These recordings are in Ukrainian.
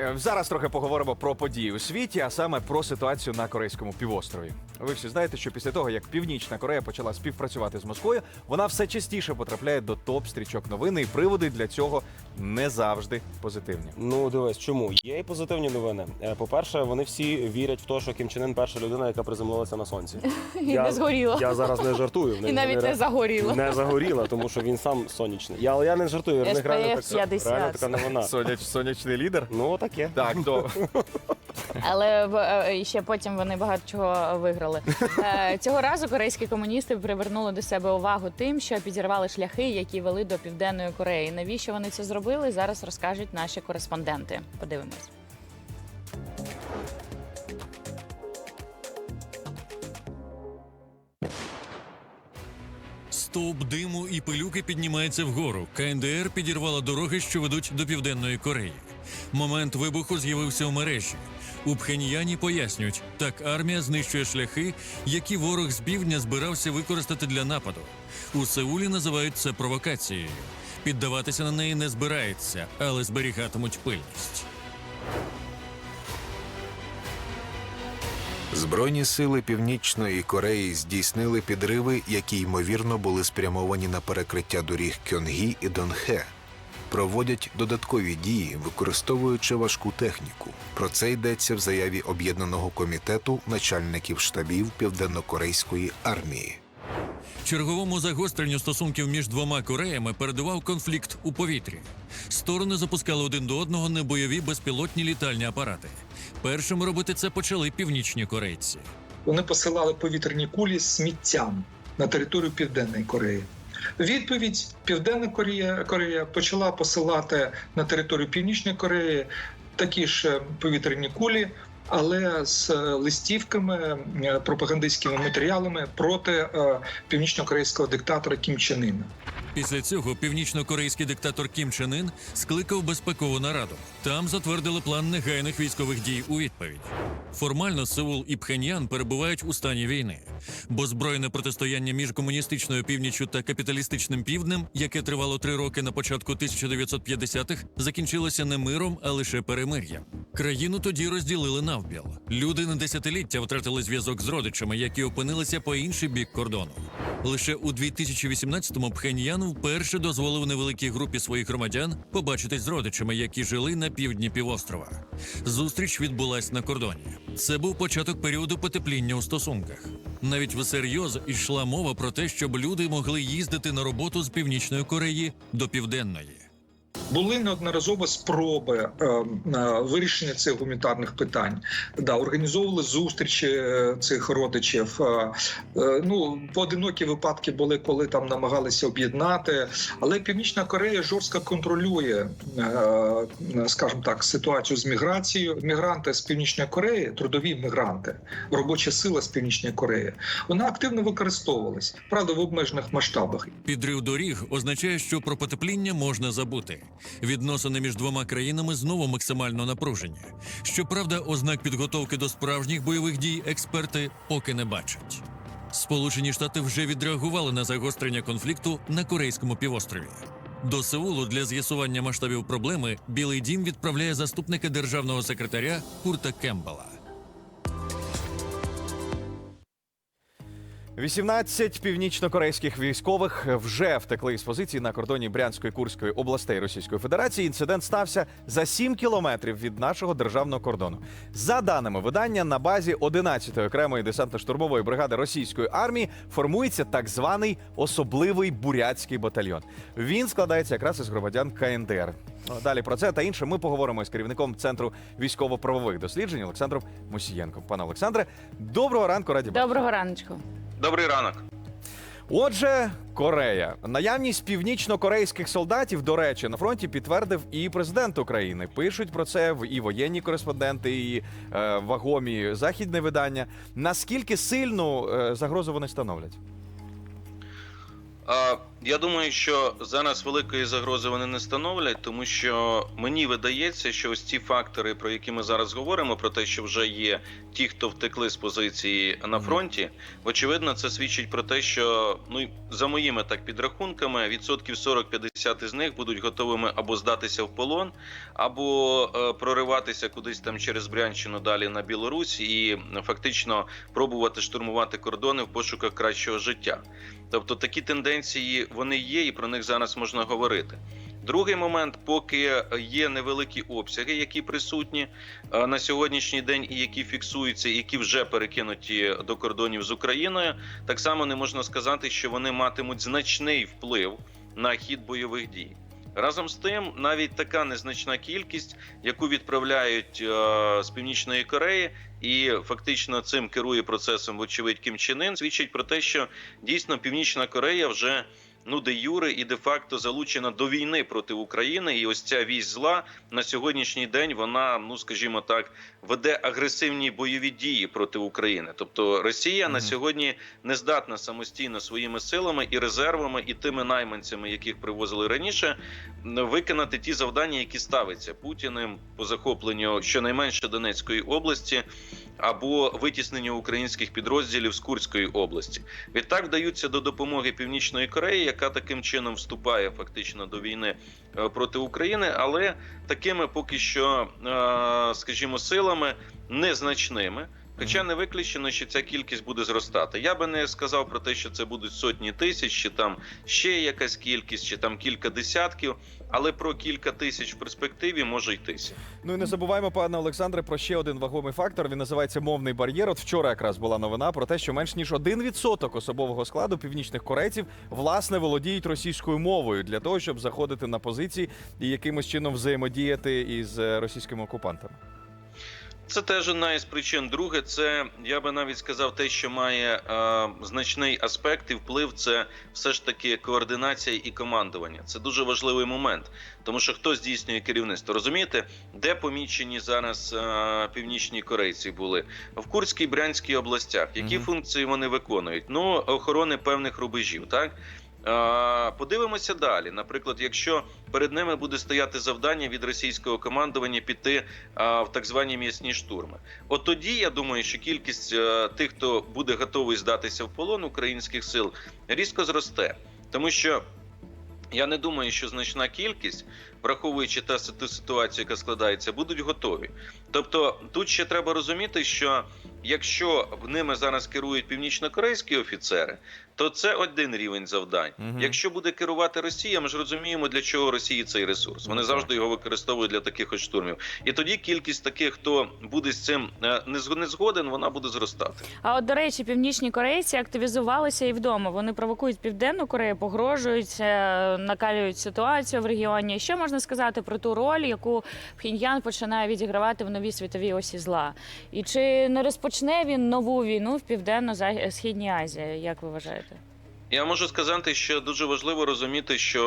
Е, Зараз трохи поговоримо про події у світі, а саме про ситуацію на Корейському півострові. Ви всі знаєте, що після того, як Північна Корея почала співпрацювати з Москвою, вона все частіше потрапляє до топ-стрічок новини, і приводи для цього не завжди позитивні. Ну дивись, чому є і позитивні новини. Е, По-перше, вони всі вірять в те, що Кім Чен Ын перша людина, яка приземлилася на сонці. І не згоріла. Я зараз не жартую. в них І навіть вони не ре- загоріла. Не загоріла, тому що він сам сонячний. Я, але я не жартую. в них SPF реально, так, 50. реально така новина. Соняч, сонячний лідер. Ну таке. Так, то Але в- е, ще потім вони багато чого виграли. Е, Цього разу корейські комуністи привернули до себе увагу тим, що підірвали шляхи, які вели до південної Кореї. Навіщо вони це зробили? Зараз розкажуть наші кореспонденти. Подивимось. Стовп диму і пилюки піднімається вгору. КНДР підірвала дороги, що ведуть до південної Кореї. Момент вибуху з'явився у мережі. У Пхеньяні пояснюють, так армія знищує шляхи, які ворог з півдня збирався використати для нападу. У Сеулі називають це провокацією. Піддаватися на неї не збирається, але зберігатимуть пильність. Збройні сили Північної Кореї здійснили підриви, які ймовірно були спрямовані на перекриття доріг Кьонгі і Донхе. Проводять додаткові дії, використовуючи важку техніку. Про це йдеться в заяві об'єднаного комітету начальників штабів Південнокорейської армії. Черговому загостренню стосунків між двома Кореями передував конфлікт у повітрі. Сторони запускали один до одного небойові безпілотні літальні апарати. Першими робити це почали північні корейці. вони посилали повітряні кулі з сміттям на територію Південної Кореї. Відповідь Південна Корея, Корея почала посилати на територію Північної Кореї такі ж е, повітряні кулі, але з е, листівками, е, пропагандистськими матеріалами проти північнокорейського диктатора Кім Чен Іна. Після цього північно-корейський диктатор Кім Чен Ын скликав безпекову нараду. Там затвердили план негайних військових дій у відповідь. Формально Сеул і Пхеньян перебувають у стані війни, бо збройне протистояння між комуністичною північчю та капіталістичним півднем, яке тривало три роки на початку 1950-х, закінчилося не миром, а лише перемир'ям. Країну тоді розділили навпіл. Люди на десятиліття втратили зв'язок з родичами, які опинилися по інший бік кордону. Лише у 2018-му Пхеньян вперше дозволив невеликій групі своїх громадян побачитись з родичами, які жили на півдні півострова. Зустріч відбулась на кордоні. Це був початок періоду потепління у стосунках. Навіть всерйоз йшла мова про те, щоб люди могли їздити на роботу з північної Кореї до південної. Були неодноразово спроби е, е, вирішення цих гуманітарних питань. Да, організовували зустрічі е, цих родичів. Ну, поодинокі випадки були, коли там намагалися об'єднати. Але Північна Корея жорстко контролює, скажімо так, ситуацію з міграцією. Мігранти з Північної Кореї, трудові мігранти, робоча сила з Північної Кореї, вона активно використовувалась, правда, в обмежених масштабах. Підрив доріг означає, що про потепління можна забути. Відносини між двома країнами знову максимально напружені. Щоправда, ознак підготовки до справжніх бойових дій експерти поки не бачать. Сполучені Штати вже відреагували на загострення конфлікту на Корейському півострові. До Сеулу для з'ясування масштабів проблеми Білий Дім відправляє заступника державного секретаря Курта Кембела. 18 північно-корейських військових вже втекли із позиції на кордоні Брянської Курської областей Російської Федерації. Інцидент стався за 7 кілометрів від нашого державного кордону. За даними видання, на базі 11-ї окремої десантно-штурмової бригади російської армії формується так званий особливий бурятський батальйон. Він складається якраз із громадян КНДР. Далі про це та інше ми поговоримо з керівником центру військово-правових досліджень Олександром Мусієнком. Пане Олександре, доброго ранку, раді. Доброго раночку. Добрий ранок. Отже, Корея. Наявність північно-корейських солдатів, до речі, на фронті підтвердив і президент України. Пишуть про це в- і воєнні кореспонденти, і е, вагомі західне видання. Наскільки сильну е, загрозу вони становлять? Я думаю, що зараз великої загрози вони не становлять, тому що мені видається, що ось ці фактори, про які ми зараз говоримо, про те, що вже є ті, хто втекли з позиції на фронті, очевидно, це свідчить про те, що ну за моїми так підрахунками, відсотків 40-50 із них будуть готовими або здатися в полон, або е, прориватися кудись там через Брянщину далі на Білорусь і фактично пробувати штурмувати кордони в пошуках кращого життя. Тобто такі тенденції вони є, і про них зараз можна говорити. Другий момент, поки є невеликі обсяги, які присутні е, на сьогоднішній день, і які фіксуються, які вже перекинуті до кордонів з Україною, так само не можна сказати, що вони матимуть значний вплив на хід бойових дій. Разом з тим, навіть така незначна кількість, яку відправляють е, з північної Кореї, і фактично цим керує процесом, вочевидь, Кім Чен Ін, свідчить про те, що дійсно Північна Корея вже ну де юре і де факто залучена до війни проти України. І ось ця вісь зла на сьогоднішній день вона, ну скажімо так, веде агресивні бойові дії проти України. Тобто Росія на сьогодні не здатна самостійно своїми силами і резервами, і тими найманцями, яких привозили раніше, виконати ті завдання, які ставиться Путіним по захопленню щонайменше Донецької області або витіснення українських підрозділів з Курської області. Відтак вдаються до допомоги Північної Кореї, яка таким чином вступає фактично до війни е, проти України, але такими поки що, е, скажімо, силами незначними. Хоча не виключено, що ця кількість буде зростати. Я би не сказав про те, що це будуть сотні тисяч, чи там ще якась кількість, чи там кілька десятків, але про кілька тисяч в перспективі може йтися. Ну і не забуваємо, пане Олександре, про ще один вагомий фактор. Він називається мовний бар'єр. От вчора якраз була новина про те, що менш ніж 1% особового складу північних корейців власне володіють російською мовою для того, щоб заходити на позиції і якимось чином взаємодіяти із е, російськими окупантами. Це теж одна із причин. Друге, це я би навіть сказав, те, що має е, значний аспект і вплив, це все ж таки координація і командування. Це дуже важливий момент, тому що хто здійснює керівництво? Розумієте, де помічені зараз е, північні корейці були в Курській Брянській областях. Які Мгм. функції вони виконують? Ну охорони певних рубежів, так. Подивимося далі. Наприклад, якщо перед ними буде стояти завдання від російського командування піти в так звані м'ясні штурми. От тоді я думаю, що кількість е, тих, хто буде готовий здатися в полон українських сил, різко зросте, тому що. Я не думаю, що значна кількість, враховуючи та ту ситуацію, яка складається, будуть готові. Тобто, тут ще треба розуміти, що якщо в ними зараз керують північнокорейські офіцери, то це один рівень завдань. Мгм. Якщо буде керувати Росія, ми ж розуміємо, для чого Росії цей ресурс. Вони завжди його використовують для таких ось штурмів. І тоді кількість таких, хто буде з цим е, не зг- згоден, вона буде зростати. А от до речі, північні корейці активізувалися і вдома. Вони провокують південну Корею, погрожують, е, накалюють ситуацію в регіоні. Що можна сказати про ту роль, яку Пхеньян починає відігравати в новій світовій осі зла? І чи не розпочне він нову війну в південно-східній Азії? Як ви вважаєте? Я можу сказати, що дуже важливо розуміти, що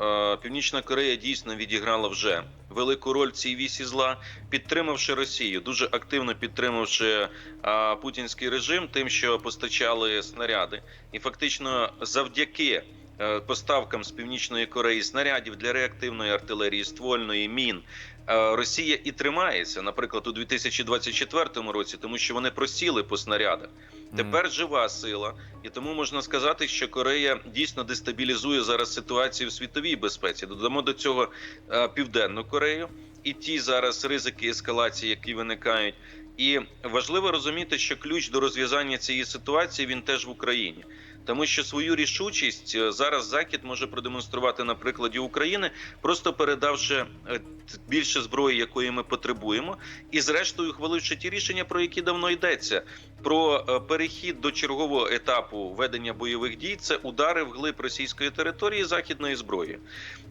е, Північна Корея дійсно відіграла вже велику роль в цій вісі зла, підтримавши Росію, дуже активно підтримавши е, путінський режим, тим, що постачали снаряди, і фактично завдяки. Е, Поставкам з північної Кореї снарядів для реактивної артилерії, ствольної мін е, Росія і тримається, наприклад, у 2024 році, тому що вони просіли по снарядах. Тепер жива сила, і тому можна сказати, що Корея дійсно дестабілізує зараз ситуацію в світовій безпеці. Додамо до цього е, Південну Корею і ті зараз ризики ескалації, які виникають. І важливо розуміти, що ключ до розв'язання цієї ситуації він теж в Україні. Тому що свою рішучість е, зараз Захід може продемонструвати на прикладі України, просто передавши е, більше зброї, якої ми потребуємо, і зрештою ухваливши ті рішення, про які давно йдеться. Про е, перехід до чергового етапу ведення бойових дій це удари в глиб російської території західної зброї,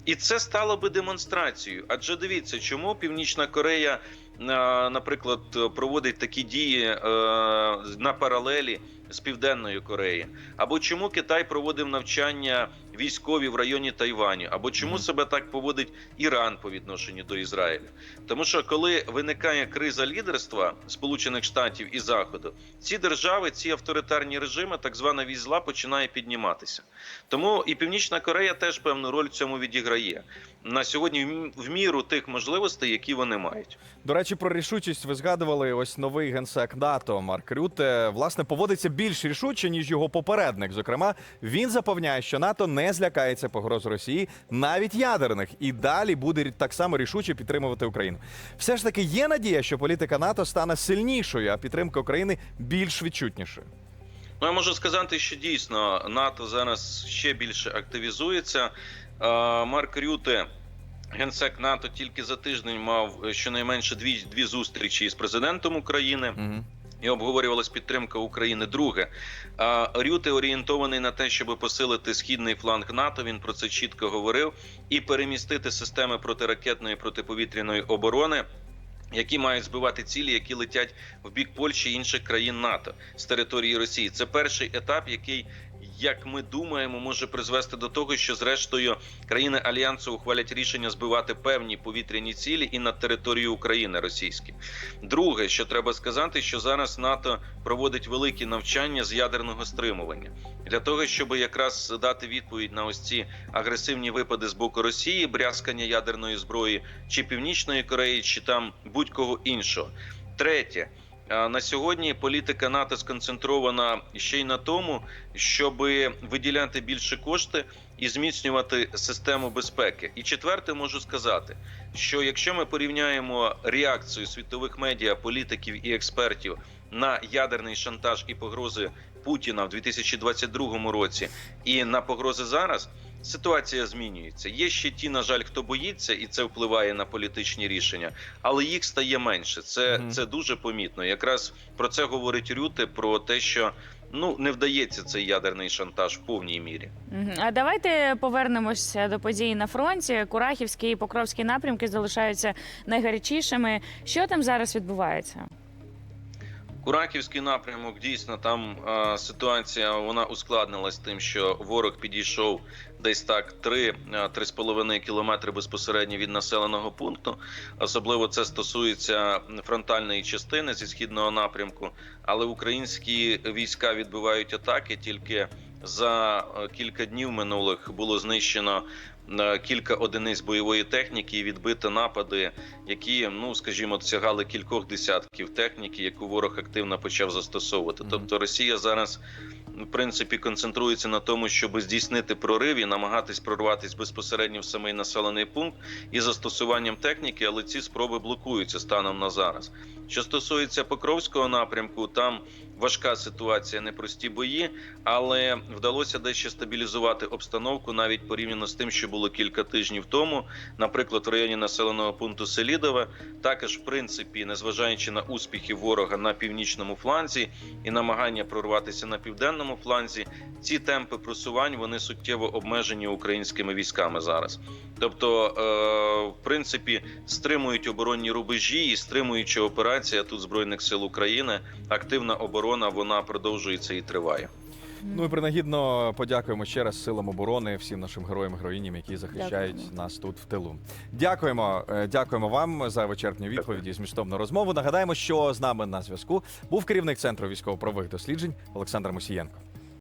і це стало би демонстрацією. Адже дивіться, чому Північна Корея, наприклад, проводить такі дії е, на паралелі з Південною Кореєю, або чому Китай проводив навчання військові в районі Тайваню, або чому себе так поводить Іран по відношенню до Ізраїля. Тому що коли виникає криза лідерства Сполучених Штатів і Заходу, ці держави, ці авторитарні режими, так звана вісь зла, починає підніматися. Тому і Північна Корея теж певну роль в цьому відіграє на сьогодні в міру тих можливостей, які вони мають. До речі, про рішучість ви згадували. Ось новий генсек НАТО Марк Рюте власне поводиться більш рішуче ніж його попередник. Зокрема, він запевняє, що НАТО не злякається погроз Росії, навіть ядерних, і далі буде так само рішуче підтримувати Україну. Все ж таки є надія, що політика НАТО стане сильнішою, а підтримка України більш відчутнішою. Ну, я можу сказати, що дійсно НАТО зараз ще більше активізується. Марк Рюте, генсек НАТО, тільки за тиждень мав е, щонайменше дві, дві зустрічі з президентом України. Угу. І обговорювалась підтримка України. Друге, Рюте орієнтований на те, щоб посилити східний фланг НАТО. Він про це чітко говорив, і перемістити системи протиракетної протиповітряної оборони. Які мають збивати цілі, які летять в бік Польщі і інших країн НАТО з території Росії. Це перший етап, який, як ми думаємо, може призвести до того, що зрештою країни альянсу ухвалять рішення збивати певні повітряні цілі і над територією України російські. Друге, що треба сказати, що зараз НАТО проводить великі навчання з ядерного стримування для того, щоб якраз дати відповідь на ось ці агресивні випади з боку Росії, брязкання ядерної зброї, чи Північної Кореї, чи там будь-кого іншого. Третє. На сьогодні політика НАТО сконцентрована ще й на тому, щоб виділяти більше кошти і зміцнювати систему безпеки. І четверте, можу сказати, що якщо ми порівняємо реакцію світових медіа, політиків і експертів на ядерний шантаж і погрози Путіна в 2022 році і на погрози зараз. Ситуація змінюється. Є ще ті, на жаль, хто боїться, і це впливає на політичні рішення, але їх стає менше. Це, Мгм. це дуже помітно. Якраз про це говорить Рюте, про те, що ну не вдається цей ядерний шантаж в повній мірі. А давайте повернемося до подій на фронті. Курахівський і Покровський напрямки залишаються найгарячішими. Що там зараз відбувається? Кураківський напрямок дійсно там е, ситуація вона ускладнилась тим, що ворог підійшов десь так 3-3,5 кілометри безпосередньо від населеного пункту. Особливо це стосується фронтальної частини зі східного напрямку. Але українські війська відбивають атаки тільки за е, кілька днів минулих було знищено е, кілька одиниць бойової техніки і відбито напади, які, ну скажімо, сягали кількох десятків техніки, яку ворог активно почав застосовувати. Тобто Росія зараз в принципі концентрується на тому, щоб здійснити прорив і намагатись прорватись безпосередньо в самий населений пункт із застосуванням техніки, але ці спроби блокуються станом на зараз. Що стосується Покровського напрямку, там важка ситуація, непрості бої, але вдалося дещо стабілізувати обстановку навіть порівняно з тим, що було кілька тижнів тому. Наприклад, в районі населеного пункту Селідове, також в принципі, незважаючи на успіхи ворога на північному фланзі і намагання прорватися на південному фланзі, ці темпи просувань вони суттєво обмежені українськими військами зараз. Тобто, е, в принципі, стримують оборонні рубежі і стримуючи операція тут збройних сил України. Активна оборона вона продовжується і триває. Ну і принагідно подякуємо ще раз силам оборони, всім нашим героям, героїням, які захищають Дякуємо. нас тут в тилу. Дякуємо, е, дякуємо вам за вичерпні відповіді і змістовну розмову. Нагадаємо, що з нами на зв'язку був керівник центру військово-правових досліджень Олександр Мусієнко.